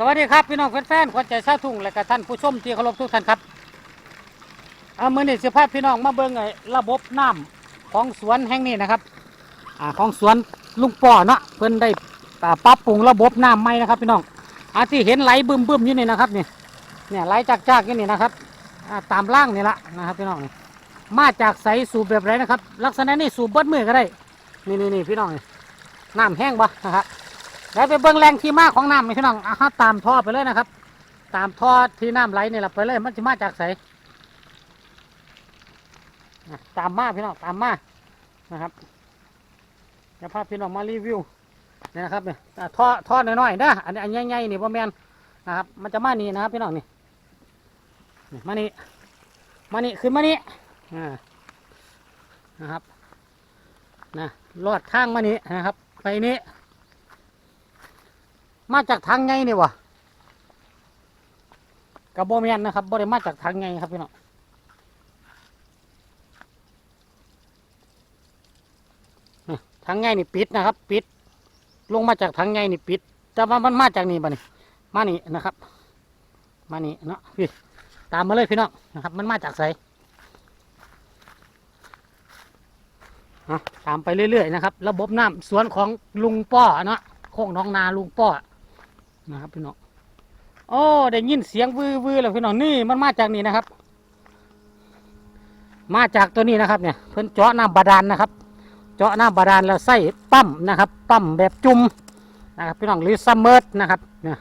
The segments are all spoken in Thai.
สวัสดีครับพี่น้องแฟนๆคนใจซาทุ่งและก็ท่านผู้ชมที่เคารพทุกท่านครับเอามือนี่สิพาพพี่น้องมาเบิ่งไอ้ระบบน้ำของสวนแห่งนี้นะครับอ่าของสวนลุงป่อเนาะเพิ่นได้อ่าปรับปรุงระบบน้ำใหม่นะครับพี่น้องอาที่เห็นไหลบึมๆอยู่นี่นะครับนี่เนี่ยไหลจากๆอยู่นี่นะครับอ่าตามล่างนี่ละนะครับพี่น้องนี่มาจากใสสูบแบบไรนะครับ ลักษณะนี้สูบเบิดมือก็ได้นี่นี่นี่พี่น้องนี่น้ำแห้งบ่นะครับ แล้วไปเบิ่งแรงที่มาของน้ำนี่พี่น้องอะฮะตามท่อไปเลยนะครับ ตามท่อที่น้ำไหลนี่แหละไปเลยมันจะมาจากไสอะตามมาพี่น้องตามมานะครับจะพาพี่น้องมารีวิวนี่นะครับเนี่ยท่อท่อน้อยๆนะอันนี้อันใหญ่ๆนี่พ่อแมนนะครับ มันจะมานี่นะครับพี่น้องนี่มานี่มานี่ขึ้นมานี่นะครับนะลอดทางมานี่นะครับ ไปนี้ มาจากทางไงนี่วะกับโบแมนนะครับบ่ได้มาจากทางไงครับพี่น้องนี่ทางไงนี่ปิดนะครับ ปิด ลงมาจากทางไงนี่ปิด แต่ว่ามันมาจากนี่บ่นี่มานี่นะครับ มานี่เนาะพี่ตามมาเลยพี่น้องนะครับ มันมาจากไสอะตามไปเรื่อยๆนะครับ ระบบน้ำสวนของลุงป้อเนาะโค้งน้องนาลุงป้อ นะครับพี่น้องโอ้ได้ยินเสียงวือวือแล้วพี่น้องนี่มันมาจากนี่นะครับ มาจากตัวนี้นะครับเนี่ยเพิ่นเจาะน้ำบาดาลนะครับ เจาะน้ำบาดาลแล้วใส่ปั๊มนะครับ ปั๊มแบบจุ่มนะครับพี่น้องหรือซัมเมอร์นะครับเนี่ย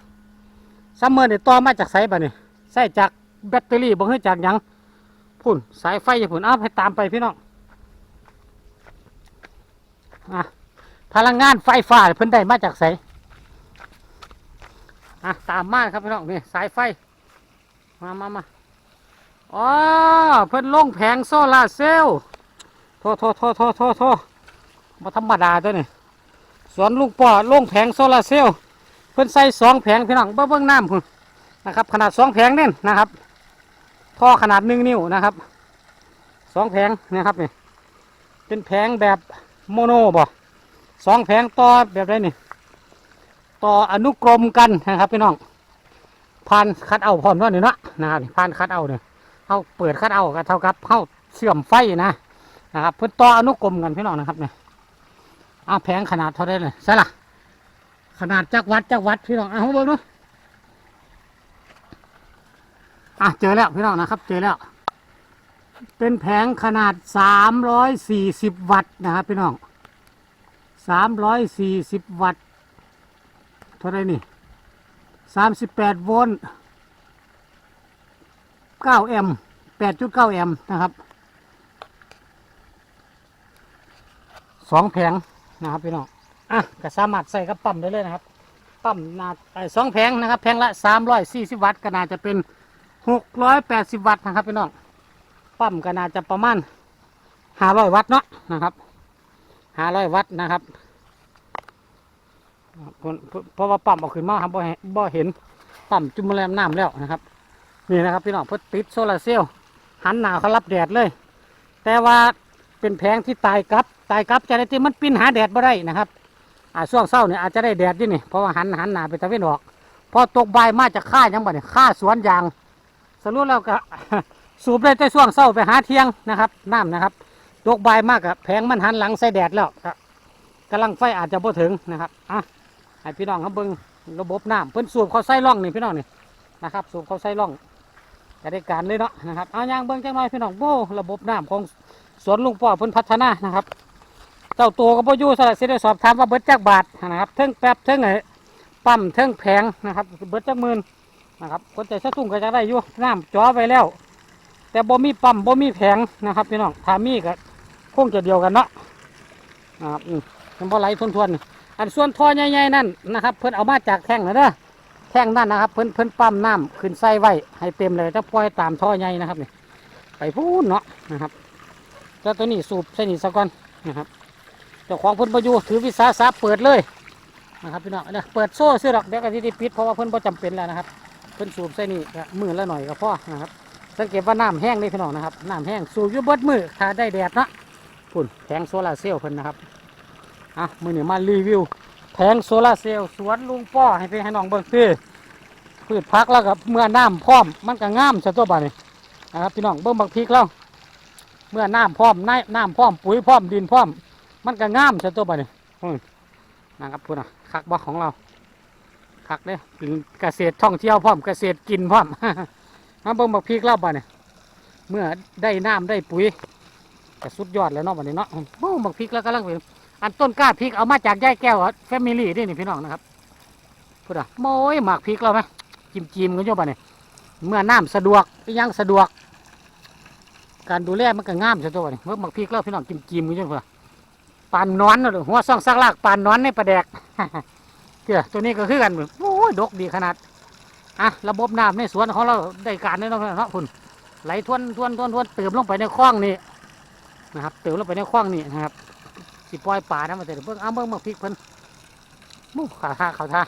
ซัมเมอร์เนี่ยต่อมาจากไสบ่เนี่ยใส่จากแบตเตอรี่บ่ให้จากยังพุ่นสายไฟอย่าพุ่นเอาให้ตามไปพี่น้องอะพลังงานไฟฟ้าเพิ่นได้มาจากไส อะตามมาครับพี่น้องนี่สายไฟ มามามาอ๋อเพิ่นลงแผงโซลาร์เซลล์โทโทโทโทโทโทมาธรรมดาตัวนี่สวนลูกป่อลงแผงโซลาร์เซลล์เพิ่นใส่สองแผงพี่น้องเบิ้งเบิ้งน้ำพุ่นนะครับ ขนาดสองแผงเนี่ยนะครับท่อขนาดหนึ่งนิ้วนะครับสองแผงนะครับนี่เป็นแผงแบบโมโนบ่สองแผงต่อแบบไรนี่ ต่ออนุกรมกันนะครับพี่น้องผ่านคัดเอาพร้อมด้วยนี่เนาะนะครับผ่านคัดเอาเนี่ยเขาเปิดคัดเอาก็เท่ากับเขาเชื่อมไฟนะนะครับเพื่อต่ออนุกรมกันพี่น้องนะครับเนี่ยเอาแผงขนาดเท่าได้เลยใช่ละขนาดจักวัดจักวัดพี่น้องเอาเบิ่งดูอะเจอแล้วพี่น้องนะครับ เจอแล้ว เป็นแผงขนาดสามร้อยสี่สิบวัตต์นะครับพี่น้องสามร้อยสี่สิบวัตต์ ท่าไรนี่สามสิบแปดโวลต์เก้าแอมป์แปดจุดเก้าแอมป์นะครับสองแผงนะครับพี่น้องอะก็สามารถใส่กับปั๊มได้เลยนะครับ ปั๊มนาสองแผงนะครับ แผงละสามร้อยสี่สิบวัตต์ก็น่าจะเป็นหกร้อยแปดสิบวัตต์นะครับพี่น้องปั๊มก็น่าจะประมาณห้าร้อยวัตต์เนาะนะครับห้าร้อยวัตต์นะครับ เพราะว่าปั๊มเอาขึ้นมาครับบ่เห็นปั๊มจุ่มแรมน้ำแล้วนะครับ นี่นะครับพี่น้องเพิ่นติดโซลาร์เซลล์หันหน้าเขารับแดดเลย แต่ว่าเป็นแผงที่ตายกลับตายกลับจะได้ที่มันปิ้นหาแดดบ่ได้นะครับอ่าช่วงเช้าเนี่ยอาจจะได้แดดอยู่นี่เพราะว่าหันหันหน้าไปตะวันออกพอตกบ่ายมาจากค่ายังบ่เนี่ยค่าสวนยางสรุปแล้วก็สูบได้แต่ช่วงเช้าไปหาเที่ยงนะครับน้ำนะครับตกบ่ายมากอะแผงมันหันหลังใส่แดดแล้วก็กำลังไฟอาจจะบ่ถึงนะครับอะ ให้พี่น้องเขาเบิ่งระบบน้ำเพิ่นสูบเขาใส่ร่องนี่พี่น้องนี่นะครับ สูบเขาใส่ร่องจะได้การเลยเนาะนะครับเอาอย่างเบิ่งจังหน่อยพี่น้องโบ้ระบบน้ำของสวนลุงป่อเพิ่นพัฒนานะครับ เจ้าตัวก็บ่อยู่สละสิได้สอบถามว่าเบิดจักบาทนะครับเทิงแป๊บเทิงไอ้ปั๊มเทิงแผงนะครับ เบิดจักหมื่นนะครับคนใจสะตุ้งก็จะได้อยู่น้ำจ่อไปแล้ว แต่บ่มีปั๊มบ่มีแผงนะครับพี่น้องถ้ามีก็คงจะเดียวกันเนาะนะครับอืมมันบ่ไหลทวนๆนี่ อันส่วนท่อใหญ่ๆนั่นนะครับ เพิ่นเอามาจากแท่งนะเด้อแท่งนั่นนะครับ เพิ่นเพิ่นปั๊มน้ำขึ้นใส่ไว้ให้เต็มเลยถ้าปล่อยตามท่อใหญ่นะครับนี่ไปพูนเนาะนะครับเจ้าตัวนี้สูบใส่นี่ซะก่อนนะครับเจ้าของเพิ่นประยูถือวิสาสะเปิดเลยนะครับพี่น้องเดี๋ยวเปิดโซ่ซื้อดอกเดี๋ยวก็ที่ปิดเพราะว่าเพิ่นประจำเป็นแล้วนะครับ เพิ่นสูบใส่นี่มือละหน่อยก็พอนะครับสังเกตว่าน้ำแห้งเลยพี่น้องนะครับน้ำแห้งสูบอยู่เบิดมือถ้าได้แดดนะพุ่นแผงโซลาเซลล์เพิ่นนะครับ อะมือนี่มารีวิวแผงโซลาร์เซลล์สวนลุงป้อให้พี่ให้น้องเบิ่งคือพืชพักแล้วกับเมื่อน้ำพร้อมมันก็งามซะตัวบานี่นะครับพี่น้องเบิ่งบักพริกแล้วเมื่อน้ำพร้อมน้ำน้ำพร้อมปุ๋ยพร้อมดินพร้อม มันก็งามซะตัวบานี่นะครับพูดนะคักบ่ของเราคักเด้เป็นเกษตรท่องเที่ยวพร้อมเกษตรกินพร้อมมาเบิ่งบักพริกแล้วบาดนี่เมื่อได้น้ำได้ปุ๋ยก็สุดยอดแล้วเนาะบาดนี้เนาะโอ้บักพริกแล้วกำลังเป็น อันต้นกล้าพริกเอามาจากยายแก้วแฟมิลี่นี่นี่พี่น้องนะครับพูดอะโมยหมากพริกเราไหมจิมจิมกันโยบะเนี่ยเมื่อน้ำสะดวกอิหยังสะดวก การดูแลมันก็ง่ามใช่ตัวเนี่ยเมื่อหมากพริกเราพี่น้องจิมจิมกันโยบะปานนอนเนอหัวซ่องซักลากปานนอนในประแดกเกี่ยตัวนี้ก็คือกันเหมือนโอ้ยดกดีขนาดอะระบบน้ำในสวนของเราได้การแน่นอนเนาะคุณไหลทวนทวนทวนทวนเติมลงไปในคลองนี่นะครับ เติมลงไปในคลองนี่นะครับ สิปล่อยป่านะมาแต่เบิ่งเอาเบิ่งมากพริกเพิ่นมู่ขาท่าขาท่า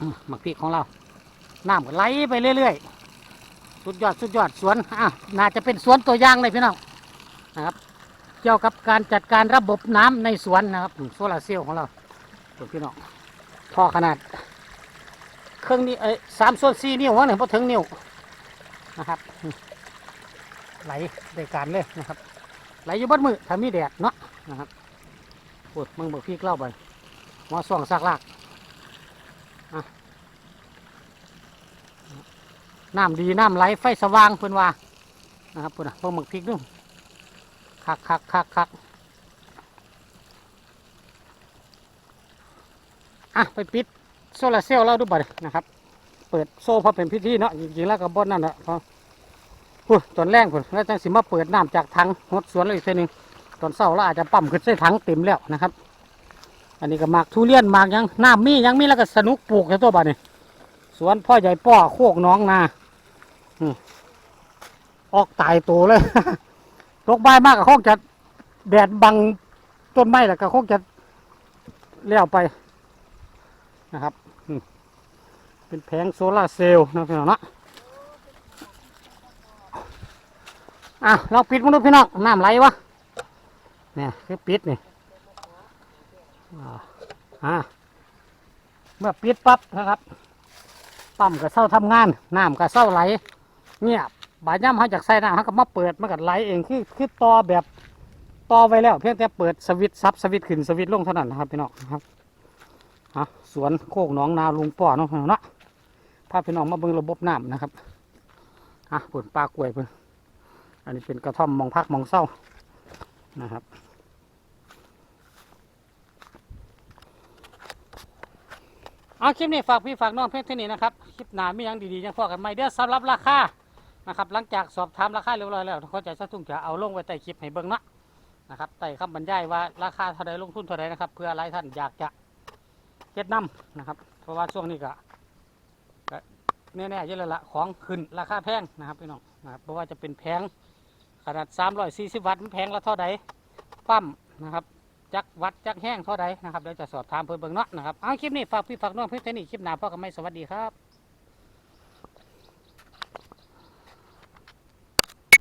มหมักพริกของเราน้ำก็ไหลไปเรื่อยๆ สุดยอดสุดยอดสวนอะน่าจะเป็นสวนตัวอย่างเลยพี่น้องนะครับ เกี่ยวกับการจัดการระบบน้ำในสวนนะครับโซลาเซลล์ของเราตัวพี่น้องท่อขนาด เครื่องนี้เอ้ยสามส่วนสี่นิ้ววะเนี่ยพอถึงนิ้วนะครับ ไหลได้การเลยนะครับ ไหลอยู่บนมือถ้ามีแดดเนาะนะครับปวดมึงบอกพี่เล่าไปหัวส่วงซากลากน้ำดีน้ำไหลไฟสว่างเพื่อนว่านะครับเพื่อนพวกหมึกพริกด้วยคักคักคักคักอะไปปิดโซลาร์เซลล์เราดูบ่อยนะครับ เปิดโซ่พราะเป็นพิธีเนาะจริงๆแล้วก็บ่นนั่นแหละเพราะ พูตอนแรกผมแล้วจังสิมาเปิดน้ำจากถังหดสวนเลยอีกทีหนึ่งตอนเศร้าเราอาจจะปั๊มขึ้นใส่ถังเต็มแล้วนะครับ อันนี้ก็หมากทุเรียนหมากยังน้ำมียังมีแล้วก็สนุกปลูกแค่ตัวบ้านนี่สวนพ่อใหญ่ป้อโคกน้องนาออกตายตัวเลยตกใบายมากก็คงจะแดดบังต้นไม้แล้วก็คงจะเลี้ยวไปนะครับเป็นแผงโซลาร์เซลล์นะพี่น้องนะ อะเราปิดมันดูพี่น้องน้ำไหลวะเนี่ยคือปิดนี่อ่าเมื่อปิดปั๊บนะครับปั๊มก็เศร้าทำงานน้ำก็เศร้าไหล เงียบบาดย่ำเขาจากใส่น้ำเขาก็มาเปิดมันก็ไหลเองคือคือต่อแบบต่อไว้แล้ว เพียงแต่เปิดสวิตซับสวิตขึ้นสวิตลงเท่านั้นนะครับพี่น้องนะครับอะสวนโคกหนองนาลุงป้อน้องเนาะพาพี่น้องมาเบิ่งระบบน้ำนะครับอะผลปลากล้วยเพิ่น อันนี้เป็นกระท่อมมองพักมองเศร้านะครับ เอาคลิปนี้ฝากพี่ฝากน้องเพื่อนที่นี่นะครับ คลิปหนามีหยังดีๆยังพอกันไหมเด้อสำหรับราคานะครับ หลังจากสอบถามราคาเรียบร้อยแล้วเข้าใจสักทุ่งจะเอาลงไว้ใต้คลิปให้เบิ่งเนาะนะครับใต้คำบรรยายว่าราคาเท่าใดลงทุนเท่าใดนะครับ เพื่อหลายท่านอยากจะเก็ดน้ำนะครับ เพราะว่าช่วงนี้ก็แน่ๆเยอะเลยละของขึ้นราคาแพงนะครับพี่น้องนะครับเพราะว่าจะเป็นแพง ขนาด340วัตต์มันแพงละเท่าใดปั๊มนะครับจักวัดจักแห้งเท่าใดนะครับเดี๋ยวจะสอบถามเพิ่นเบิ่งเนาะนะครับเอาคลิปนี้ฝากพี่ฝากน้องเพื่อนที่นี่คลิปหน้าพ่อกับไม่สวัสดีครับ